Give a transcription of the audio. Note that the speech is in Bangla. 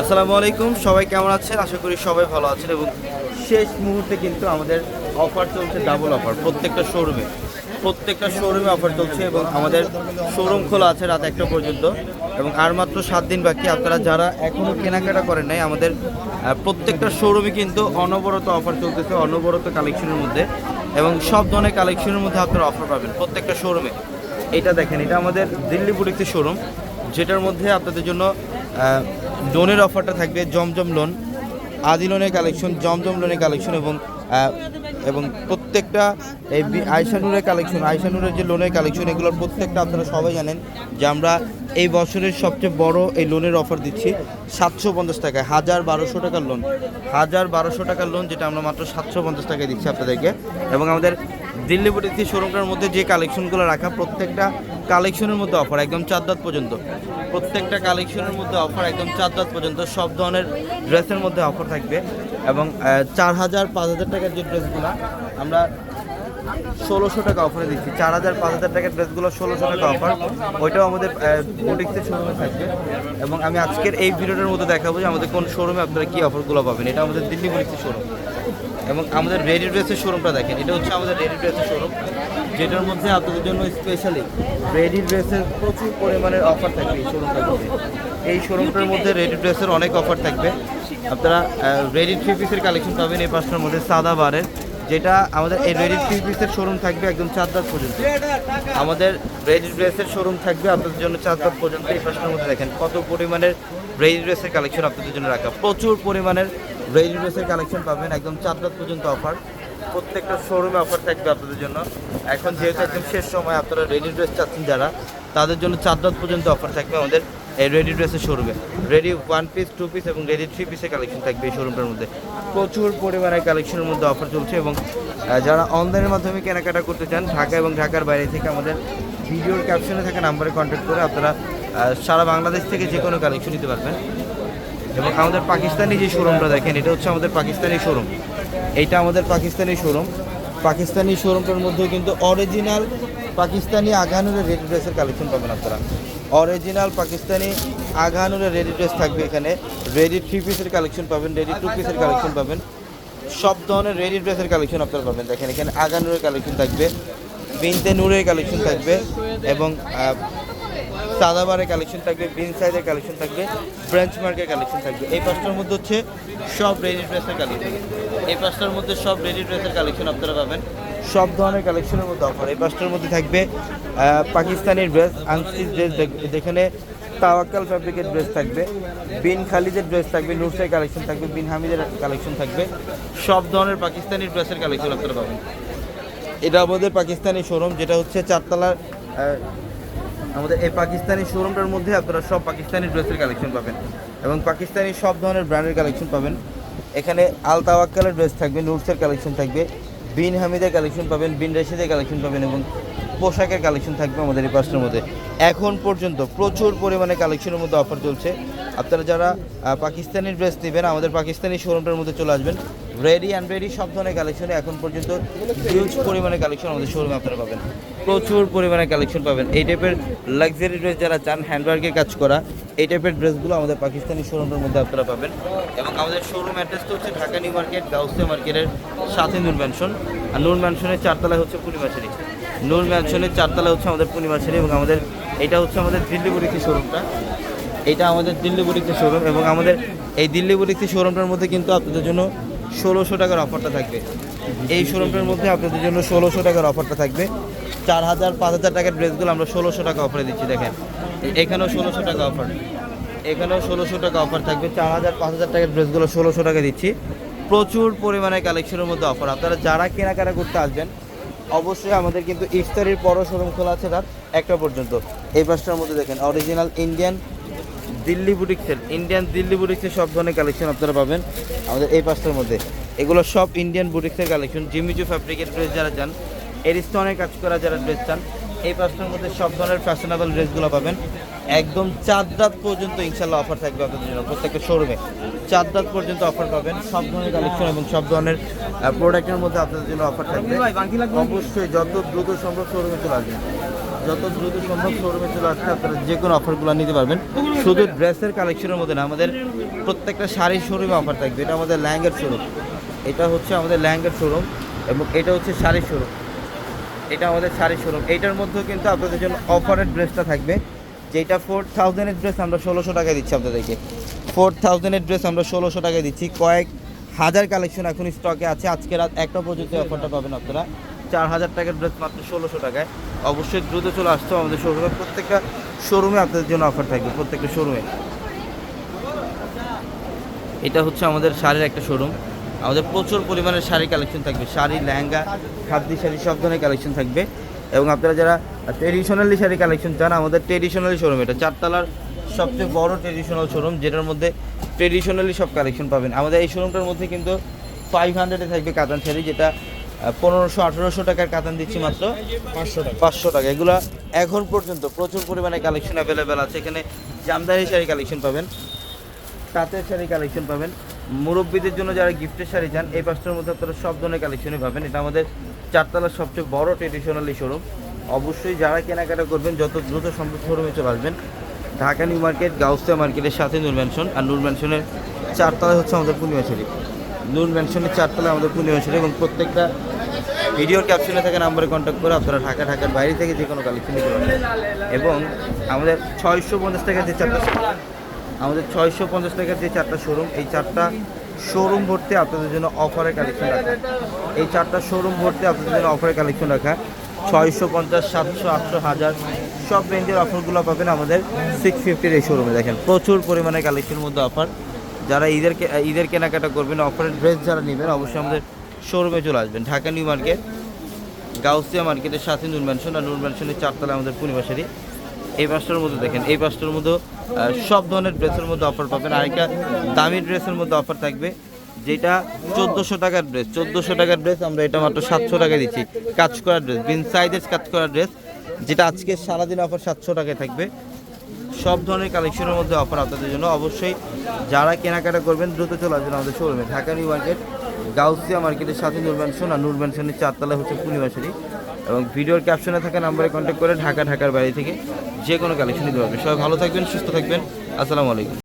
আসসালামু আলাইকুম, সবাই কেমন আছেন? আশা করি সবাই ভালো আছেন এবং শেষ মুহূর্তে কিন্তু আমাদের অফার চলছে ডাবল অফার প্রত্যেকটা শোরুমে প্রত্যেকটা শোরুমে অফার চলছে এবং আমাদের শোরুম খোলা আছে রাত একটা পর্যন্ত এবং আর মাত্র সাত দিন বাকি। আপনারা যারা এখনও কেনাকাটা করেন নাই, আমাদের প্রত্যেকটা শোরুমে কিন্তু অনবরত অফার চলতেছে, অনবরত কালেকশনের মধ্যে এবং সব ধরনের কালেকশনের মধ্যে আপনারা অফার পাবেন প্রত্যেকটা শোরুমে এটা দেখেন, এটা আমাদের দিল্লি বুটিক্সের শোরুম যেটার মধ্যে আপনাদের জন্য লোনের অফারটা থাকবে জমজম লোন আদি লোনের কালেকশন জমজম লোনের কালেকশন এবং এবং প্রত্যেকটা এই আয়শানুরের কালেকশন আয়শানুরের যে লোনের কালেকশন এগুলোর প্রত্যেকটা আপনারা সবাই জানেন যে আমরা এই বছরের সবচেয়ে বড় এই লোনের অফার দিচ্ছি সাতশো পঞ্চাশ টাকায়, হাজার বারোশো টাকার লোন হাজার বারোশো টাকার লোন যেটা আমরা মাত্র সাতশো পঞ্চাশ টাকায় দিচ্ছি আপনাদেরকে। এবং আমাদের দিল্লি বুটিক্সি শোরুমটার মধ্যে যে কালেকশনগুলো রাখা, প্রত্যেকটা কালেকশনের মধ্যে অফার একদম চার দাঁত পর্যন্ত। প্রত্যেকটা কালেকশনের মধ্যে অফার একদম চার দাঁত পর্যন্ত। সব ধরনের ড্রেসের মধ্যে অফার থাকবে এবং চার হাজার পাঁচ হাজার টাকার যে ড্রেসগুলো, আমরা ষোলোশো টাকা অফারে দিচ্ছি। চার হাজার পাঁচ হাজার টাকার ড্রেসগুলো ষোলোশো টাকা অফার ওইটাও আমাদের বুটিক্সের শোরুমে থাকবে। এবং আমি আজকের এই ভিডিওটার মধ্যে দেখাবো যে আমাদের কোন শোরুমে আপনারা কী অফারগুলো পাবেন। এটা আমাদের দিল্লি বুটিক্সের শোরুম এবং আমাদের রেডি ড্রেসের শোরুমটা দেখেন, এটা হচ্ছে আমাদের রেডি ড্রেসের শোরুম, যেটার মধ্যে আপনাদের জন্য স্পেশালি রেডি ড্রেসের প্রচুর পরিমাণের অফার থাকবে এই শোরুমটার মধ্যে। এই শোরুমটার মধ্যে রেডি ড্রেসের অনেক অফার থাকবে। আপনারা রেডি থ্রি পিসের কালেকশন পাবেন এই পাঁচটার মধ্যে, সাদা বারের, যেটা আমাদের এই রেডি থ্রি পিসের শোরুম থাকবে একদম চার দাঁত পর্যন্ত। আমাদের রেডি ড্রেসের শোরুম থাকবে আপনাদের জন্য চার দাঁত পর্যন্ত এই পাঁচটার মধ্যে দেখেন, কত পরিমাণের রেডি ড্রেসের কালেকশন আপনাদের জন্য রাখা। প্রচুর পরিমাণের রেডি ড্রেসের কালেকশন পাবেন একদম চার দাঁত পর্যন্ত অফার। প্রত্যেকটা শোরুমে অফার থাকবে আপনাদের জন্য। এখন যেহেতু একদম শেষ সময়, আপনারা রেডি ড্রেস চাচ্ছেন যারা, তাদের জন্য চার রাত পর্যন্ত অফার থাকবে আমাদের এই রেডি ড্রেসের শোরুমে। Ready one piece two piece এবং রেডি থ্রি পিসের কালেকশন থাকবে এই শোরুমটার মধ্যে। প্রচুর পরিমাণে কালেকশনের মধ্যে অফার চলছে এবং যারা অনলাইনের মাধ্যমে কেনাকাটা করতে চান, ঢাকা এবং ঢাকার বাইরে থেকে আমাদের ভিডিওর ক্যাপশনে থাকা নাম্বারে কন্ট্যাক্ট করে আপনারা সারা বাংলাদেশ থেকে যে কোনো কালেকশন নিতে পারবেন। এবং আমাদের পাকিস্তানি যে শোরুমটা দেখেন, এটা হচ্ছে আমাদের পাকিস্তানি শোরুম। এইটা আমাদের পাকিস্তানি শোরুম। পাকিস্তানি শোরুমটার মধ্যেও কিন্তু অরিজিনাল পাকিস্তানি আঘানুরের রেডি ড্রেসের কালেকশন পাবেন আপনারা। অরিজিনাল পাকিস্তানি আঘানুরের রেডি ড্রেস থাকবে এখানে। রেডি থ্রি পিসের কালেকশন পাবেন, রেডি টু পিসের কালেকশন পাবেন। সব ধরনের রেডি ড্রেসের কালেকশন আপনারা পাবেন। দেখেন এখানে আগানুরের কালেকশন থাকবে বিনতে নূরের কালেকশন থাকবে এবং সাদাবারের কালেকশন থাকবে, বিন সাইজের কালেকশন থাকবে ব্রেঞ্চ মার্কের কালেকশন থাকবে। এই পাঁচটার মধ্যে হচ্ছে সব রেডি ড্রেসের কালেকশন এই পাঁচটার মধ্যে সব রেডি ড্রেসের কালেকশন আপনারা পাবেন। সব ধরনের কালেকশনের মধ্যে অফার এই পাঁচটার মধ্যে থাকবে পাকিস্তানি ড্রেস আনস্টিচ ড্রেস যেখানে তাওয়াক্কাল ফ্যাব্রিকের ড্রেস থাকবে, বিন খালিদের ড্রেস থাকবে নুরসাই কালেকশন থাকবে, বিন হামিদের কালেকশন থাকবে। সব ধরনের পাকিস্তানি ড্রেসের কালেকশন আপনারা পাবেন। এটা আমাদের পাকিস্তানি শোরুম যেটা হচ্ছে চারতলার আমাদের এই পাকিস্তানি শোরুমটার মধ্যে আপনারা সব পাকিস্তানি ড্রেসের কালেকশন পাবেন এবং পাকিস্তানি সব ধরনের ব্র্যান্ডের কালেকশন পাবেন। এখানে আল তাওয়াক্কালের ড্রেস থাকবে নুটসের কালেকশন থাকবে, বিন হামিদের কালেকশন পাবেন, বিন রশিদের কালেকশন পাবেন এবং পোশাকের কালেকশন থাকবে আমাদের এই পাঁচটার মধ্যে। এখন পর্যন্ত প্রচুর পরিমাণে কালেকশনের মধ্যে অফার চলছে। আপনারা যারা পাকিস্তানি ড্রেস নেবেন, আমাদের পাকিস্তানি শোরুমটার মধ্যে চলে আসবেন। রেডি অ্যান্ড রেডি সব ধরনের কালেকশন এখন পর্যন্ত হিউজ পরিমাণে কালেকশন আমাদের শোরুমে আপনারা পাবেন। প্রচুর পরিমাণে কালেকশন পাবেন। এই টাইপের লাক্সারি ড্রেস যারা চান হ্যান্ডওয়ার্কের কাজ করা, এই টাইপের ড্রেসগুলো আমাদের পাকিস্তানি শোরুমের মধ্যে আপনারা পাবেন। এবং আমাদের শোরুম অ্যাড্রেসটা হচ্ছে ঢাকা নিউ মার্কেট, গাউসিয়া মার্কেটের সাথে নূর ম্যানশন আর নূর ম্যানশনের চারতলায় হচ্ছে পূর্ণিমাশারি নূর ম্যানশনের চারতলায় হচ্ছে আমাদের পূর্ণিমাশারি এবং আমাদের, এটা হচ্ছে আমাদের দিল্লি শোরুমটা এটা আমাদের দিল্লি বুড়িক্সি শোরুম এবং আমাদের এই দিল্লি বুড়িক্সি শোরুমটার মধ্যে কিন্তু আপনাদের জন্য ষোলোশো টাকার অফারটা থাকবে। এই শোরুমটার মধ্যে আপনাদের জন্য ষোলোশো টাকার অফারটা থাকবে। চার হাজার, পাঁচ হাজার টাকার ড্রেসগুলো আমরা ষোলোশো টাকা অফারে দিচ্ছি, দেখেন। এখানেও ষোলোশো টাকা অফার। এখানেও ষোলোশো টাকা অফার থাকবে। চার হাজার, পাঁচ হাজার টাকার ড্রেসগুলো ষোলোশো টাকা দিচ্ছি। প্রচুর পরিমাণে কালেকশনের মধ্যে অফার। আপনারা যারা কেনাকাটা করতে আসবেন, অবশ্যই আমাদের কিন্তু ইফতারির পরও শোরুম খোলা আছে রাত একটা পর্যন্ত। এই পাঁচটার মধ্যে দেখেন অরিজিনাল ইন্ডিয়ান দিল্লি বুটিক্সের ইন্ডিয়ান দিল্লি বুটিক্সের সব ধরনের কালেকশন আপনারা পাবেন। আমাদের এই পাঁচটার মধ্যে। এগুলো সব ইন্ডিয়ান বুটিক্সের কালেকশন জিমিজু ফ্যাব্রিকের ড্রেস যারা চান এরিস্টনের কাজ করা যারা ড্রেস চান, এই পাঁচটার মধ্যে সব ধরনের ফ্যাশনেবল ড্রেসগুলো পাবেন। একদম চার রাত পর্যন্ত ইনশাল্লাহ অফার থাকবে আপনাদের জন্য, প্রত্যেকটা শোরুমে চার রাত পর্যন্ত অফার পাবেন, সব ধরনের কালেকশন এবং সব ধরনের প্রোডাক্টের মধ্যে আপনাদের জন্য অফার থাকবে। অবশ্যই, যত দ্রুত সম্ভব শোরুমে চলে আসবেন। যত দ্রুত সম্ভব শোরুমে চলে আসলে আপনারা যে কোনো অফারগুলো নিতে পারবেন। শুধু ড্রেসের কালেকশনের মধ্যে না, আমাদের প্রত্যেকটা শাড়ির শোরুমে অফার থাকবে। এটা আমাদের ল্যাঙ্গের শোরুম এটা হচ্ছে আমাদের ল্যাঙ্গের শোরুম এবং এটা হচ্ছে শাড়ির শোরুম এটা আমাদের শাড়ির শোরুম এইটার মধ্যেও কিন্তু আপনাদের জন্য অফারের ড্রেসটা থাকবে। যেটা ফোর থাউজেন্ডের ড্রেস আমরা ষোলোশো টাকায় দিচ্ছি আপনাদেরকে। ফোর থাউজেন্ডের ড্রেস আমরা ষোলোশো টাকায় দিচ্ছি। কয়েক হাজার কালেকশন এখন স্টকে আছে। আজকে রাত একটা পর্যন্ত অফারটা পাবেন আপনারা। চার হাজার টাকার ড্রেস মাত্র ষোলোশো টাকায়। অবশ্যই দ্রুত চলে আসতে হবে আমাদের শোরুমে প্রত্যেকটা শোরুমে আপনাদের জন্য অফার থাকবে, প্রত্যেকটা শোরুমে এটা হচ্ছে আমাদের শাড়ির একটা শোরুম আমাদের প্রচুর পরিমাণে শাড়ি কালেকশন থাকবে। শাড়ি, লেহেঙ্গা, খাদ্যি শাড়ি, সব ধরনের কালেকশন থাকবে। এবং আপনারা যারা ট্রেডিশনালি শাড়ি কালেকশন চান, আমাদের ট্রেডিশনালি শোরুম এটা চারতলার সবচেয়ে বড় ট্রেডিশনাল শোরুম যেটার মধ্যে ট্রেডিশনালি সব কালেকশন পাবেন। আমাদের এই শোরুমটার মধ্যে কিন্তু ফাইভ হান্ড্রেডে থাকবে কাতান শাড়ি, যেটা পনেরোশো আঠেরোশো টাকার কাতান দিচ্ছি মাত্র। পাঁচশো টাকা। পাঁচশো টাকা। এগুলো এখন পর্যন্ত প্রচুর পরিমাণে কালেকশন অ্যাভেলেবেল আছে। এখানে জামদানি শাড়ি কালেকশন পাবেন তাঁতের শাড়ি কালেকশন পাবেন। মুরব্বীদের জন্য যারা গিফটের শাড়ি চান এই পাঁচটার মধ্যে আপনারা সব ধরনের কালেকশনই পাবেন। এটা আমাদের চারতলার সবচেয়ে বড় ট্রেডিশনালি শোরুম অবশ্যই যারা কেনাকাটা করবেন যত দ্রুত সম্ভব শোরুমে চলে আসবেন। ঢাকা নিউ মার্কেট গাউসিয়া মার্কেটের সাথে নূর ম্যানশন আর নূর ম্যানশনের চারতলায় হচ্ছে আমাদের পূর্ণিমা শাড়ি। নূর ম্যানশনের চারতলায় আমাদের পূর্ণিমা শাড়ি এবং প্রত্যেকটা ভিডিওর ক্যাপশনে থাকা নাম্বারে কন্ট্যাক্ট করে আপনারা ঢাকা, ঢাকার বাইরে থেকে যে কোনো কালেকশন নিতে পারবেন এবং আমাদের ছয়শো পঞ্চাশ টাকার যে চারটা আমাদের ছয়শো পঞ্চাশ টাকার যে চারটা শোরুম এই চারটা শোরুম ভর্তি আপনাদের জন্য অফারের কালেকশন রাখা। এই চারটা শোরুম ভর্তি আপনাদের জন্য অফারের কালেকশন রাখা। ছয়শো পঞ্চাশ, সাতশো, আটশো, হাজার, সব রেঞ্জের অফারগুলো পাবেন আমাদের সিক্স ফিফটির এই শোরুমে দেখেন, প্রচুর পরিমাণে কালেকশনের মধ্যে অফার যারা ঈদের ঈদের কেনাকাটা করবেন অফারের ড্রেস যারা নেবেন, অবশ্যই আমাদের শোরুমে চলে আসবেন। ঢাকা নিউ মার্কেট, গাউসিয়া মার্কেটের সাথে নূর ম্যানশন আর নূর ম্যানশনের চারতলা আমাদের পূর্ণিমাশারি এই পাঁচটার মধ্যে দেখেন, এই পাঁচটার মধ্যে সব ধরনের ড্রেসের মধ্যে অফার পাবেন। আরেকটা দামি ড্রেসের মধ্যে অফার থাকবে, যেটা চোদ্দোশো টাকার ড্রেস। চোদ্দোশো টাকার ড্রেস আমরা এটা মাত্র সাতশো টাকায় দিচ্ছি। কাজ করা ড্রেস, বিন সাইজের কাজ করা ড্রেস, যেটা আজকে সারাদিন অফার সাতশো টাকায় থাকবে। সব ধরনের কালেকশনের মধ্যে অফার আপনাদের জন্য। অবশ্যই যারা কেনাকাটা করবেন, দ্রুত চলে আসবেন আমাদের শোরুমে ঢাকা নিউ মার্কেট গাউসিয়া মার্কেটের সাথে নূর ম্যানশন আর নূর ম্যানশনের চারতলা হচ্ছে পূর্ণিমাশারি এবং ভিডিওর ক্যাপশনে থাকা নাম্বারে কন্ট্যাক্ট করে ঢাকা ঢাকার বাইরে থেকে যে কোনো কালেকশন নিতে পারবেন সবাই ভালো থাকবেন, সুস্থ থাকবেন। আসসালামু আলাইকুম।